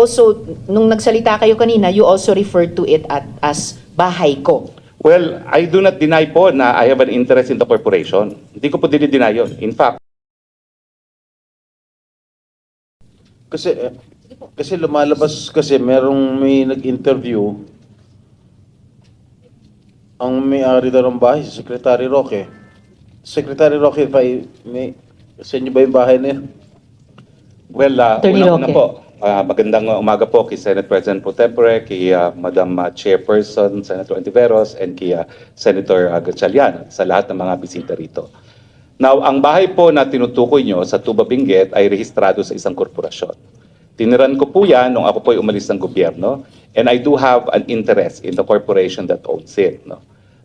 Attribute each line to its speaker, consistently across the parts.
Speaker 1: also, nung nagsalita kayo kanina, you also referred to it at, as bahay ko.
Speaker 2: Well, I do not deny po na I have an interest in the corporation. Hindi ko po dinideny yun. In fact,
Speaker 3: Kasi kasi lumalabas kasi merong may nag-interview ang may-ari daw ng bahay si Secretary Roque. Secretary Roque, pa may sa inyo ba yung bahay na yun?
Speaker 2: well, uh,
Speaker 1: Attorney
Speaker 2: unang-una
Speaker 1: Roque.
Speaker 2: po, uh, magandang umaga po kay Senate President Pro Tempore, kay uh, Madam uh, Chairperson, Senator Antiveros, and kay uh, Senator uh, Gatchalian, sa lahat ng mga bisita rito. Now, ang bahay po na tinutukoy nyo sa Tuba Benguet ay rehistrado sa isang korporasyon. Tiniran ko po yan nung ako po umalis ng gobyerno and I do have an interest in the corporation that owns it. No?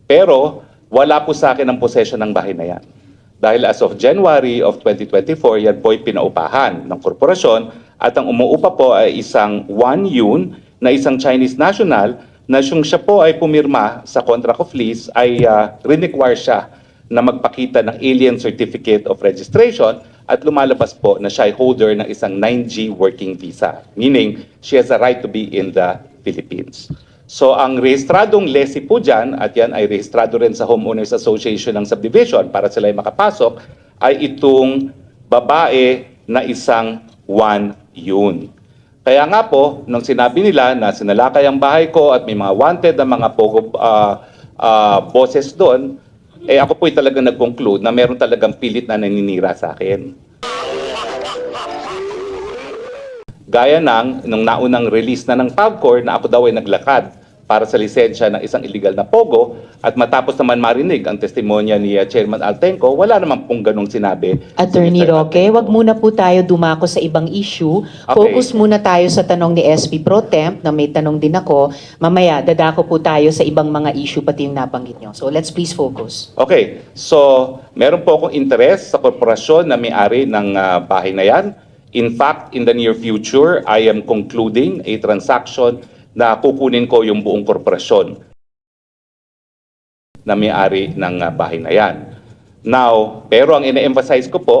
Speaker 2: Pero wala po sa akin ang possession ng bahay na yan. Dahil as of January of 2024, yan po ay pinaupahan ng korporasyon at ang umuupa po ay isang Wan Yun na isang Chinese national na siyang siya po ay pumirma sa contract of lease ay uh, require siya na magpakita ng alien certificate of registration at lumalabas po na siya ay holder ng isang 9G working visa. Meaning, she has a right to be in the Philippines. So ang rehistradong lessee po dyan, at yan ay rehistrado rin sa Homeowners Association ng Subdivision para sila ay makapasok, ay itong babae na isang one yun. Kaya nga po, nung sinabi nila na sinalakay ang bahay ko at may mga wanted na mga pogo ah, ah, boses doon, eh ako po'y talaga nag-conclude na meron talagang pilit na naninira sa akin. Gaya ng nung naunang release na ng PAGCOR na ako daw ay naglakad para sa lisensya ng isang illegal na pogo at matapos naman marinig ang testimonya ni uh, Chairman Altenco, wala naman pong ganong sinabi. si
Speaker 1: Attorney
Speaker 2: Mr.
Speaker 1: Roque,
Speaker 2: Altenco.
Speaker 1: wag muna po tayo dumako sa ibang issue.
Speaker 2: Okay.
Speaker 1: Focus muna tayo sa tanong ni SP Pro Temp, na may tanong din ako. Mamaya, dadako po tayo sa ibang mga issue pati yung nabanggit nyo. So let's please focus.
Speaker 2: Okay, so meron po akong interest sa korporasyon na may-ari ng ah, bahay na yan. In fact, in the near future, I am concluding a transaction na kukunin ko yung buong korporasyon na may-ari ng ah, bahay na yan. Now, pero ang ina-emphasize ko po,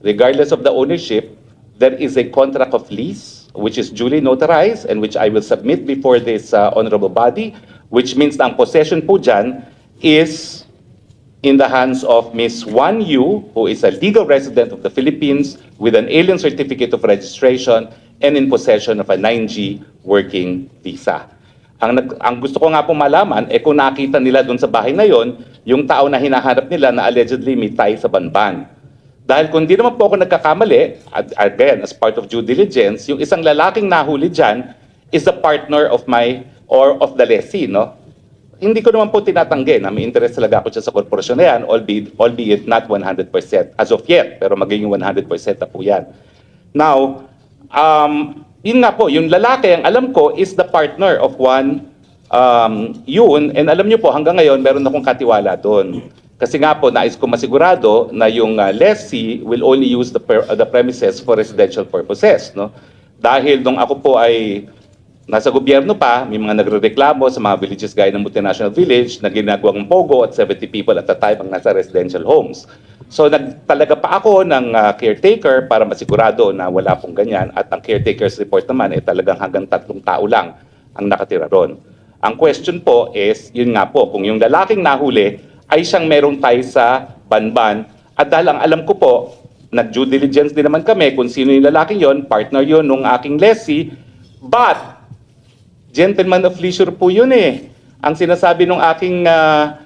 Speaker 2: regardless of the ownership, there is a contract of lease which is duly notarized and which I will submit before this uh, honorable body, which means na ang possession po dyan is in the hands of Ms. Wan Yu, who is a legal resident of the Philippines with an alien certificate of registration and in possession of a 9G working visa. Ang, nag- ang gusto ko nga po malaman, eh kung nakita nila doon sa bahay na yon, yung tao na hinahanap nila na allegedly may tie sa banban. Dahil kung di naman po ako nagkakamali, again, as part of due diligence, yung isang lalaking nahuli dyan is a partner of my, or of the lessee, no? Hindi ko naman po tinatanggi na may interest talaga ako sa korporasyon na yan, albeit, albeit not 100% as of yet, pero magiging 100% na po yan. Now, um, yun nga po, yung lalaki, ang alam ko, is the partner of one um, yun, and alam nyo po, hanggang ngayon, meron akong katiwala doon. Kasi nga po, nais ko masigurado na yung uh, lessee will only use the, per- uh, the premises for residential purposes. No? Dahil nung ako po ay nasa gobyerno pa, may mga nagrereklamo sa mga villages gaya ng multinational village na ginagawang pogo at 70 people at the time ang nasa residential homes. So nagtalaga pa ako ng uh, caretaker para masigurado na wala pong ganyan at ang caretaker's report naman ay talagang hanggang tatlong tao lang ang nakatira ron. Ang question po is, yun nga po, kung yung lalaking nahuli ay siyang merong tie sa banban at dahil ang alam ko po, nag-due diligence din naman kami kung sino yung lalaking yon, partner yon nung aking lessee, but gentleman of leisure po yun eh. Ang sinasabi nung aking ah,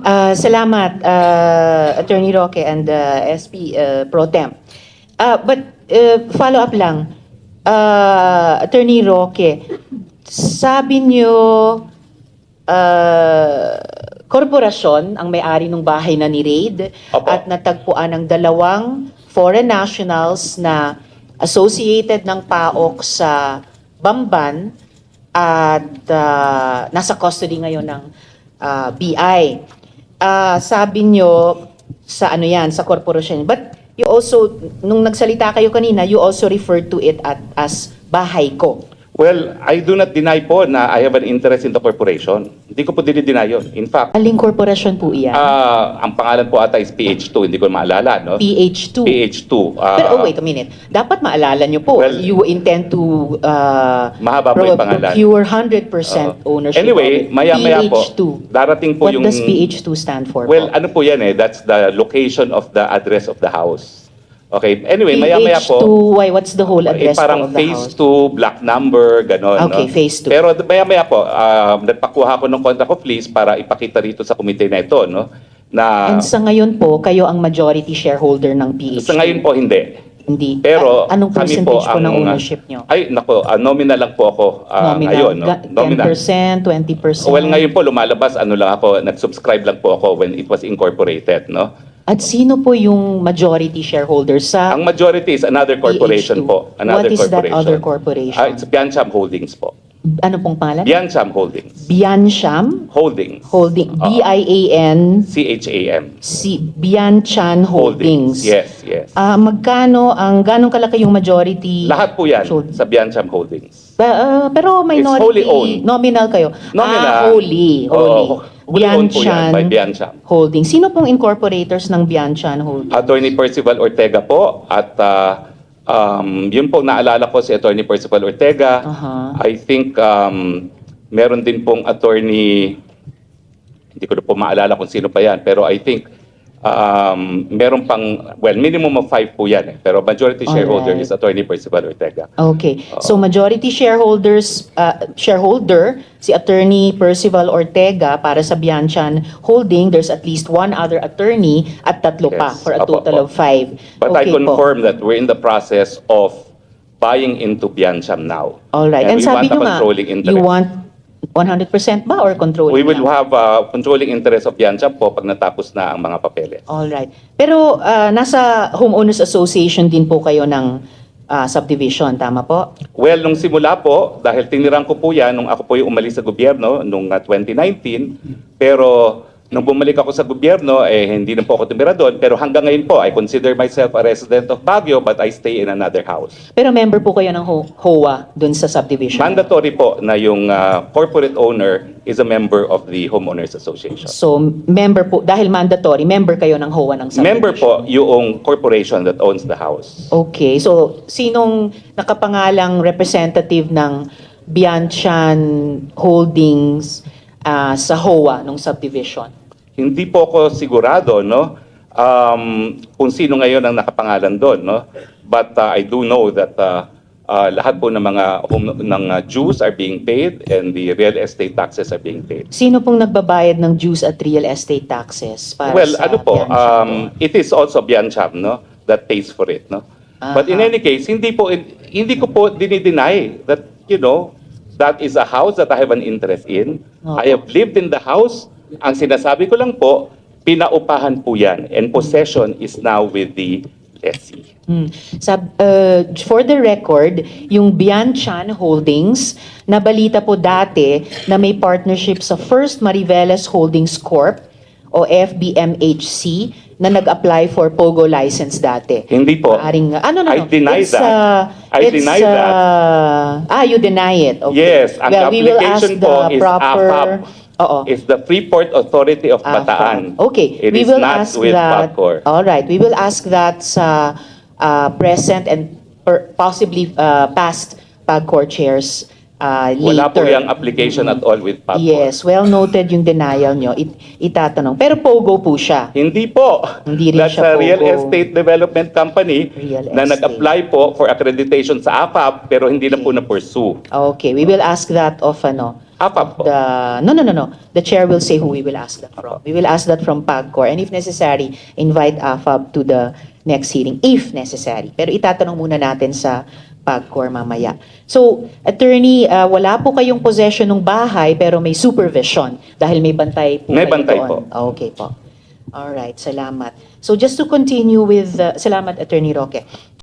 Speaker 1: Uh, salamat, uh, Attorney Roque and uh, SP uh, Pro Temp. Uh, but uh, follow up lang, uh, Attorney Roque, sabi niyo uh, korporasyon ang may-ari ng bahay na ni Raid
Speaker 2: Opo.
Speaker 1: at natagpuan ng dalawang foreign nationals na associated ng PAOK sa Bamban at ah, nasa custody ngayon ng ah, BI. Ah, sabi nyo sa ano yan, sa korporasyon. But you also, nung nagsalita kayo kanina, you also referred to it at, as bahay ko.
Speaker 2: Well, I do not deny po na I have an interest in the corporation. Hindi ko po dinideny yun. In fact,
Speaker 1: Aling korporasyon po iyan?
Speaker 2: ah, ang pangalan po ata is PH2, hindi ko maalala, no?
Speaker 1: PH2.
Speaker 2: PH2. ah,
Speaker 1: Pero oh, wait a minute. Dapat maalala nyo po,
Speaker 2: Well,
Speaker 1: you intend to uh,
Speaker 2: Mahaba po yung pangalan.
Speaker 1: procure 100%
Speaker 2: Oo.
Speaker 1: ownership
Speaker 2: Anyway,
Speaker 1: of
Speaker 2: maya-maya po,
Speaker 1: PH2.
Speaker 2: darating po
Speaker 1: What
Speaker 2: yung...
Speaker 1: does PH2 stand for
Speaker 2: Well,
Speaker 1: po?
Speaker 2: ano po yan eh, that's the location of the address of the house. Okay, anyway, maya-maya
Speaker 1: PH2,
Speaker 2: po,
Speaker 1: why, what's the whole
Speaker 2: eh,
Speaker 1: address po
Speaker 2: parang
Speaker 1: of the
Speaker 2: phase
Speaker 1: house?
Speaker 2: 2, black number, gano'n.
Speaker 1: Okay,
Speaker 2: no?
Speaker 1: phase two.
Speaker 2: Pero maya-maya po, um, nagpakuha ko ng contract of lease para ipakita rito sa komite na ito, no? Na
Speaker 1: And sa ngayon po, kayo ang majority shareholder ng PH2.
Speaker 2: sa ngayon po hindi.
Speaker 1: Hindi.
Speaker 2: Pero
Speaker 1: A- anong
Speaker 2: kami
Speaker 1: percentage po,
Speaker 2: ang,
Speaker 1: ng ownership nyo?
Speaker 2: Ay, nako, ah, nominal lang po ako ah,
Speaker 1: Nominal,
Speaker 2: ngayon. No? Nominal.
Speaker 1: 10%, 20%?
Speaker 2: Well, ngayon po lumalabas, ano lang ako, nag-subscribe lang po ako when it was incorporated, no?
Speaker 1: At sino po yung majority shareholder sa
Speaker 2: Ang majority is another corporation
Speaker 1: PH2?
Speaker 2: po. Another
Speaker 1: What is that
Speaker 2: corporation.
Speaker 1: other corporation?
Speaker 2: Ah, it's Biancham Holdings po.
Speaker 1: ano pong pangalan?
Speaker 2: Biancham Holdings.
Speaker 1: Biancham
Speaker 2: Holdings.
Speaker 1: Holding.
Speaker 2: Oo.
Speaker 1: B-I-A-N
Speaker 2: C-H-A-M.
Speaker 1: si Bianchan Holdings.
Speaker 2: Yes, yes.
Speaker 1: Ah, magkano ang ganong kalaki yung majority?
Speaker 2: Lahat po yan
Speaker 1: Holdings.
Speaker 2: sa Biancham Holdings.
Speaker 1: Ba- ah, pero minority
Speaker 2: wholly owned.
Speaker 1: nominal kayo.
Speaker 2: Nominal.
Speaker 1: Ah, wholly, wholly.
Speaker 2: Oo, po yan by Biancham.
Speaker 1: Holdings. Sino pong incorporators ng Bianchan Holdings?
Speaker 2: Attorney Percival Ortega po at ah, um, yun po naalala ko si Attorney Percival Ortega.
Speaker 1: Aha.
Speaker 2: I think um, meron din pong attorney, hindi ko na po maalala kung sino pa yan, pero I think um, meron pang, well, minimum of five po yan eh. Pero majority shareholder
Speaker 1: Alright.
Speaker 2: is Attorney Percival Ortega.
Speaker 1: Okay. So majority shareholders uh, shareholder si Attorney Percival Ortega para sa Bianchan Holding, there's at least one other attorney at tatlo pa
Speaker 2: Yes.
Speaker 1: for a total of five.
Speaker 2: But I
Speaker 1: Okay po.
Speaker 2: confirm that we're in the process of buying into Biancham now.
Speaker 1: All right. And,
Speaker 2: we
Speaker 1: sabi
Speaker 2: want a
Speaker 1: nyo nga,
Speaker 2: controlling interest.
Speaker 1: you want 100% ba or controlling
Speaker 2: We will
Speaker 1: lang?
Speaker 2: have a controlling interest of Biancham po pag natapos na ang mga papeles.
Speaker 1: All right. Pero ah, nasa homeowners association din po kayo ng ah, subdivision, tama po?
Speaker 2: Well, nung simula po, dahil tinirang ko po yan nung ako po yung umalis sa gobyerno nung uh, 2019, pero nung bumalik ako sa gobyerno, eh hindi na po ako tumira doon. Pero hanggang ngayon po, I consider myself a resident of Baguio but I stay in another house.
Speaker 1: Pero member po kayo ng Ho- HOA dun sa subdivision.
Speaker 2: Mandatory po na yung uh, corporate owner is a member of the Homeowners Association.
Speaker 1: So, member po, dahil mandatory, member kayo ng HOA ng subdivision.
Speaker 2: Member po yung corporation that owns the house.
Speaker 1: Okay, so sinong nakapangalang representative ng Bianchan Holdings ah, sa HOA ng subdivision?
Speaker 2: Hindi po ako sigurado, no? Um, kung sino ngayon ang nakapangalan doon, no? But uh, I do know that uh, uh, lahat po ng mga home, ng uh, dues are being paid and the real estate taxes are being paid.
Speaker 1: Sino pong nagbabayad ng dues at real estate taxes para
Speaker 2: well,
Speaker 1: sa
Speaker 2: ano po, um, it is also Biancham, no? That pays for it, no? But in
Speaker 1: Aha.
Speaker 2: any case, hindi po hindi ko po dinideny that, you know, that is a house that I have an interest in.
Speaker 1: Oo.
Speaker 2: I have lived in the house. Ang sinasabi ko lang po, pinaupahan po yan and possession is now with the lessee.
Speaker 1: Hmm. Sab, uh, for the record, yung Bianchan Holdings, nabalita po dati na may partnership sa First Mariveles Holdings Corp o FBMHC na nag-apply for POGO license dati.
Speaker 2: Hindi po.
Speaker 1: Maaring, ano, no, no.
Speaker 2: I deny
Speaker 1: It's,
Speaker 2: that.
Speaker 1: uh,
Speaker 2: I
Speaker 1: it's,
Speaker 2: deny
Speaker 1: uh,
Speaker 2: that.
Speaker 1: Ah, you deny it. Okay.
Speaker 2: Yes, ang
Speaker 1: well, we will ask
Speaker 2: application
Speaker 1: the
Speaker 2: po is
Speaker 1: proper...
Speaker 2: AFAP.
Speaker 1: Oo.
Speaker 2: It's the Freeport Authority of
Speaker 1: AFAP.
Speaker 2: Bataan.
Speaker 1: Okay,
Speaker 2: It
Speaker 1: we
Speaker 2: is
Speaker 1: will
Speaker 2: not
Speaker 1: ask
Speaker 2: with
Speaker 1: that.
Speaker 2: PAGCOR.
Speaker 1: All right, we will ask that sa uh, present and per- possibly uh, past PAGCOR chairs uh,
Speaker 2: Wala po
Speaker 1: later.
Speaker 2: yung application at all with PAGCOR.
Speaker 1: Yes, well noted yung denial nyo. It, itatanong. Pero POGO po siya.
Speaker 2: Hindi po.
Speaker 1: Hindi rin
Speaker 2: That's
Speaker 1: siya
Speaker 2: a real
Speaker 1: POGO.
Speaker 2: estate development company
Speaker 1: Real
Speaker 2: na
Speaker 1: estate.
Speaker 2: nag-apply po for accreditation sa AFAP pero hindi na po na-pursue.
Speaker 1: Okay, we will ask that of ano,
Speaker 2: AFAP po.
Speaker 1: the no no no no the chair will say who we will ask that from we will ask that from PAGCOR and if necessary invite AFAB to the next hearing if necessary pero itatanong muna natin sa PAGCOR mamaya so attorney uh, wala po kayong possession ng bahay pero may supervision dahil may bantay po
Speaker 2: May
Speaker 1: kayo
Speaker 2: bantay
Speaker 1: doon.
Speaker 2: po.
Speaker 1: okay po All right, salamat. So just to continue with, uh, salamat Attorney Roque.